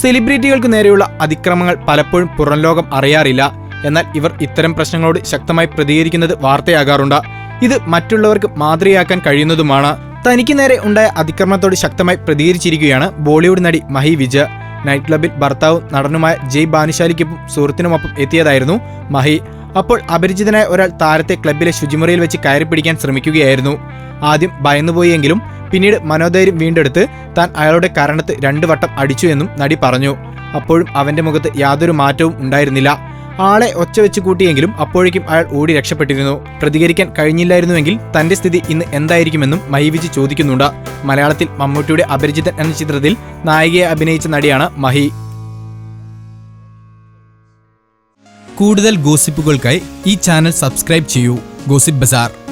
സെലിബ്രിറ്റികൾക്ക് നേരെയുള്ള അതിക്രമങ്ങൾ പലപ്പോഴും പുറം ലോകം അറിയാറില്ല. എന്നാൽ ഇവർ ഇത്തരം പ്രശ്നങ്ങളോട് ശക്തമായി പ്രതികരിക്കുന്നത് വാർത്തയാകാറുണ്ട്. ഇത് മറ്റുള്ളവർക്ക് മാതൃകയാക്കാൻ കഴിയുന്നതുമാണ്. തനിക്ക് നേരെ ഉണ്ടായ അതിക്രമത്തോട് ശക്തമായി പ്രതികരിച്ചിരിക്കുകയാണ് ബോളിവുഡ് നടി മഹി വിജ നൈറ്റ് ക്ലബിൽ ഭർത്താവും നടനുമായ ജയ് ബാനുശാലിക്കൊപ്പം സുഹൃത്തിനുമൊപ്പം എത്തിയതായിരുന്നു മഹി. അപ്പോൾ അപരിചിതനായ ഒരാൾ താരത്തെ ക്ലബിലെ ശുചിമുറിയിൽ വെച്ച് കയറി പിടിക്കാൻ ശ്രമിക്കുകയായിരുന്നു. ആദ്യം ഭയന്നുപോയെങ്കിലും പിന്നീട് മനോധൈര്യം വീണ്ടെടുത്ത് താൻ അയാളുടെ കരണത്ത് രണ്ടു വട്ടം അടിച്ചു എന്നും നടി പറഞ്ഞു. അപ്പോഴും അവന്റെ മുഖത്ത് യാതൊരു മാറ്റവും ഉണ്ടായിരുന്നില്ല. ആളെ ഒച്ച വെച്ച് കൂട്ടിയെങ്കിലും അപ്പോഴേക്കും അയാൾ ഓടി രക്ഷപ്പെട്ടിരുന്നു. പ്രതികരിക്കാൻ കഴിഞ്ഞില്ലായിരുന്നുവെങ്കിൽ തന്റെ സ്ഥിതി ഇന്ന് എന്തായിരിക്കുമെന്നും മഹിവിജി ചോദിക്കുന്നുണ്ട്. മലയാളത്തിൽ മമ്മൂട്ടിയുടെ അപരിചിതൻ എന്ന ചിത്രത്തിൽ നായികയെ അഭിനയിച്ച നടിയാണ് മഹി. കൂടുതൽ ഗോസിപ്പുകൾക്കായി ഈ ചാനൽ സബ്സ്ക്രൈബ് ചെയ്യൂ. Gossip bazaar.